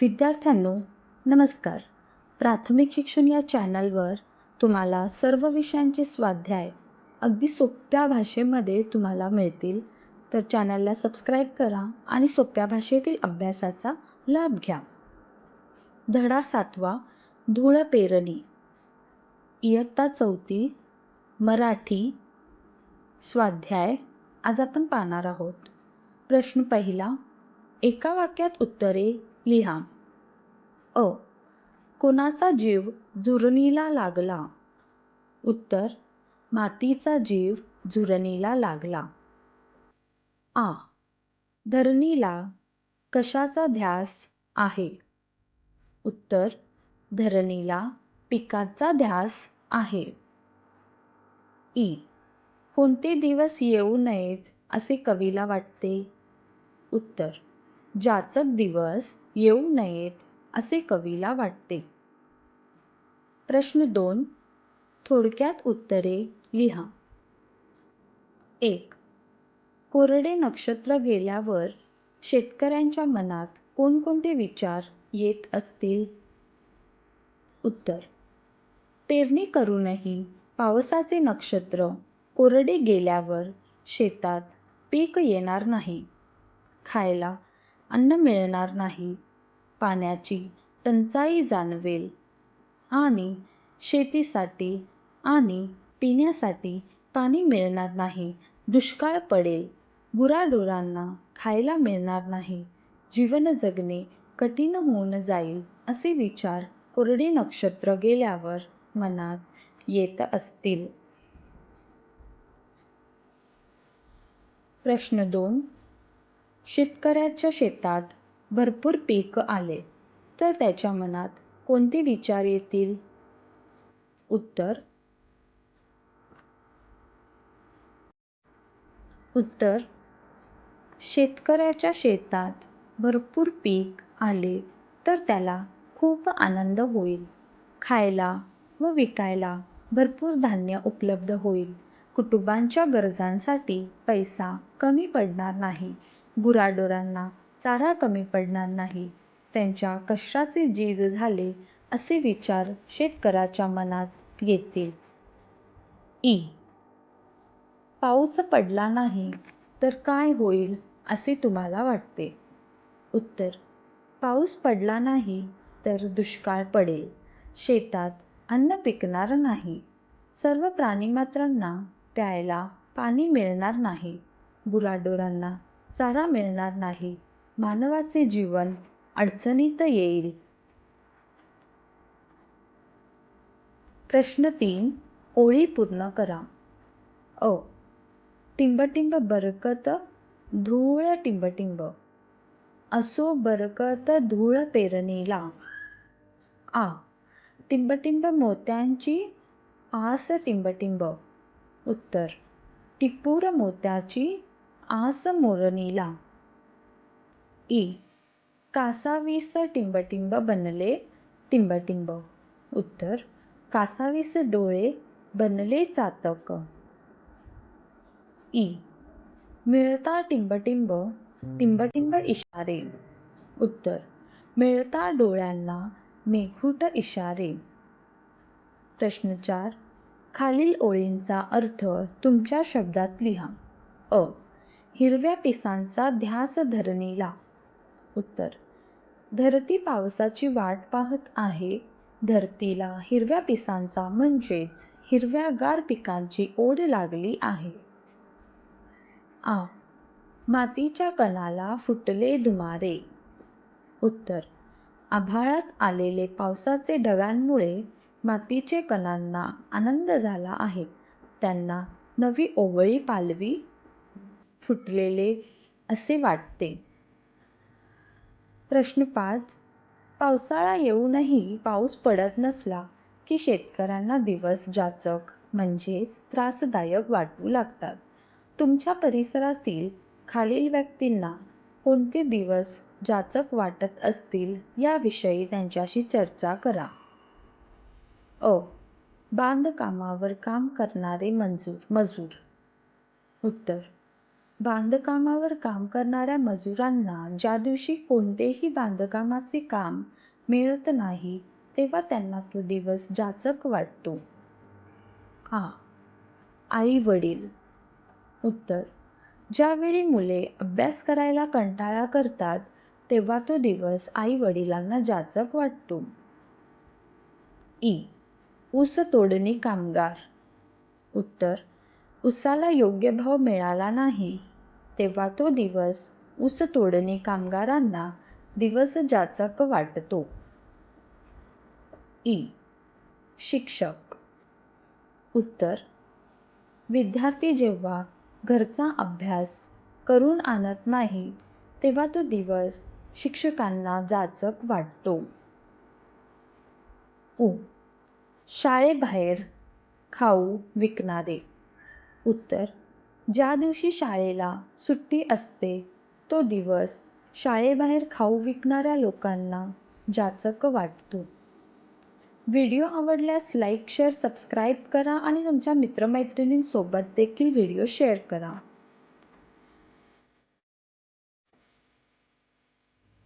विद्यार्थ्यांनो नमस्कार. प्राथमिक शिक्षण या चॅनलवर तुम्हाला सर्व विषयांचे स्वाध्याय अगदी सोप्या भाषेमध्ये तुम्हाला मिळतील. तर चॅनलला सबस्क्राईब करा आणि सोप्या भाषेतील अभ्यासाचा लाभ घ्या. धडा सातवा धूळ पेरणी. इयत्ता चौथी मराठी स्वाध्याय. आज आपण पाहणार आहोत. प्रश्न पहिला एका वाक्यात उत्तरे लिहा. अ. कोणाचा जीव जुरणीला लागला? उत्तर. मातीचा जीव जुरणीला लागला. आ. धरणीला कशाचा ध्यास आहे? उत्तर. धरणीला पिकाचा ध्यास आहे. ई. कोणते दिवस येऊ नयेत असे कवीला वाटते? उत्तर. जाचक दिवस येऊ नयेत असे कवीला वाटते. प्रश्न दोन. थोडक्यात उत्तरे लिहा. एक. कोरडे नक्षत्र गेल्यावर शेतकऱ्यांच्या मनात कोणकोणते विचार येत असतील? उत्तर. पेरणी करूनही पावसाचे नक्षत्र कोरडे गेल्यावर शेतात पीक येणार नाही. खायला अन्न मिळणार नाही. पाण्याची टंचाई जाणवेल. आणि शेतीसाठी आणि पिण्यासाठी पाणी मिळणार नाही. दुष्काळ पडेल. गुराढोरांना खायला मिळणार नाही. जीवन जगणे कठीण होऊन जाईल असे विचार कोरडे नक्षत्र गेल्यावर मनात येत असतील. प्रश्न दोन. शेतकऱ्याच्या शेतात भरपूर पीक आले तर त्याच्या मनात कोणते विचार येतील? उत्तर. उत्तर. शेतकऱ्याच्या शेतात भरपूर पीक आले तर त्याला खूप आनंद होईल. खायला व विकायला भरपूर धान्य उपलब्ध होईल. कुटुंबांच्या गरजांसाठी पैसा कमी पडणार नाही. गुराढोरांना चारा कमी पडणार नाही. त्यांच्या कष्टाचे जीज झाले असे विचार शेतकऱ्याच्या मनात येतील. ई. पाऊस पडला नाही तर काय होईल असे तुम्हाला वाटते? उत्तर. पाऊस पडला नाही तर दुष्काळ पडेल. शेतात अन्न पिकणार नाही. सर्व प्राणीमात्रांना प्यायला पाणी मिळणार नाही. गुराढोरांना चारा मिळणार नाही. मानवाचे जीवन अडचणीत येईल. प्रश्न तीन. ओळी पूर्ण करा. अ. टिंबटिंब बरकत धूळ टिंबटिंब. असो बरकत धूळ पेरणीला. आ. टिंबटिंब मोत्यांची आस टिंबटिंब. उत्तर. टिपूर मोत्याची आस मोरनीला ई. कासावीस टिंबटिंब बनले टिंबटिंब. उत्तर. कासावीस डोळे बनले चातक. ई. मिळता टिंबटिंब टिंबटिंब इशारे. उत्तर. मिळता डोळ्यांना मेघूट इशारे. प्रश्न चार. खालील ओळींचा अर्थ तुमच्या शब्दात लिहा. अ. हिरव्या पिसांचा ध्यास धरणीला. उत्तर धरती पावसाची वाट पाहत आहे. धरतीला हिरव्या पिसांचा म्हणजेच हिरव्यागार पिकांची ओढ लागली आहे. आ मातीच्या कणाला फुटले धुमारे. उत्तर आभाळात आलेले पावसाचे ढगांमुळे मातीचे कणांना आनंद झाला आहे. त्यांना नवी ओवळी पालवी फुटलेले असे वाटते. प्रश्न पाच. पावसाळा येऊनही पाऊस पडत नसला की शेतकऱ्यांना दिवस जाचक म्हणजेच त्रासदायक वाटू लागतात. तुमच्या परिसरातील खालील व्यक्तींना कोणते दिवस जाचक वाटत असतील याविषयी त्यांच्याशी चर्चा करा. अ. बांधकामावर काम करणारे मंजूर मजूर. उत्तर. बांधकामावर काम करणाऱ्या मजुरांना ज्या दिवशी कोणतेही बांधकामाचे काम मिळत नाही तेव्हा त्यांना तो दिवस जाचक वाटतो. आ आई वडील उत्तर. ज्यावेळी मुले अभ्यास करायला कंटाळा करतात तेव्हा तो दिवस आई वडिलांना जाचक वाटतो. ई. ऊस तोडणी कामगार. उत्तर. ऊसाला योग्य भाव मिळाला नाही. तेव्हा तो दिवस ऊस तोडणी कामगारांना दिवस जाचक वाटतो. ई. शिक्षक. उत्तर. विद्यार्थी जेव्हा घरचा अभ्यास करून आणत नाही तेव्हा तो दिवस शिक्षकांना जाचक वाटतो. उ. शाळेबाहेर खाऊ विकणारे. उत्तर. ज्या दिवशी शाळेला सुट्टी असते तो दिवस शाळेबाहेर खाऊ विकणाऱ्या लोकांना जाचक वाटतो. व्हिडिओ आवडल्यास लाईक शेअर सबस्क्राईब करा आणि तुमच्या मित्रमैत्रिणींसोबत देखील व्हिडिओ शेअर करा.